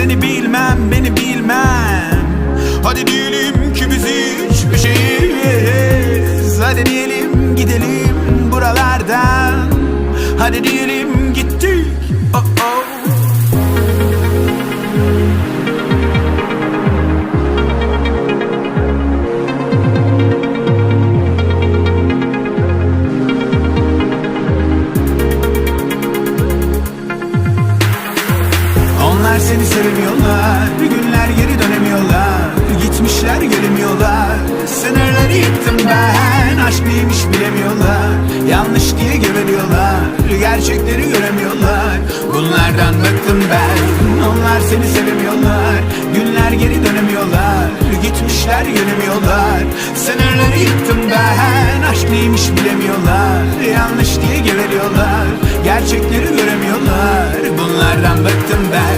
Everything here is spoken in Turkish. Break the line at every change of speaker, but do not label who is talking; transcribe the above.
seni bilmem beni bilmem. Hadi diyelim ki biz hiçbir şeyiz. Hadi diyelim gidelim buralardan. Hadi diyelim gittik. Oh oh. Onlar seni sevmiyorlar. Günler geri dönemiyorlar. Gitmişler gelemiyorlar. Sınırları yıktım ben. Aşk neymiş bilemiyorlar. Yanlış diye geveliyorlar Gerçekleri göremiyorlar. Bunlardan bıktım ben. Onlar seni sevmiyorlar. Günler geri dönemiyorlar. Gitmişler gelemiyorlar. Sınırları yıktım ben. Aşk neymiş bilemiyorlar. Yanlış diye geveliyorlar Gerçekleri göremiyorlar. Bunlardan bıktım ben